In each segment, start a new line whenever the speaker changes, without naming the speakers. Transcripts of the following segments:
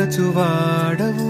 స్థిరపరచువాడవు.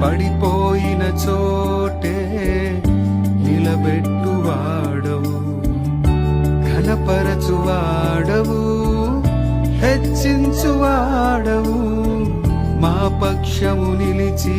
పడిపోయిన చోటే నిలబెట్టువాడవు ఘనపరచువాడవు హెచ్చించువాడవు మా పక్షము నిలిచి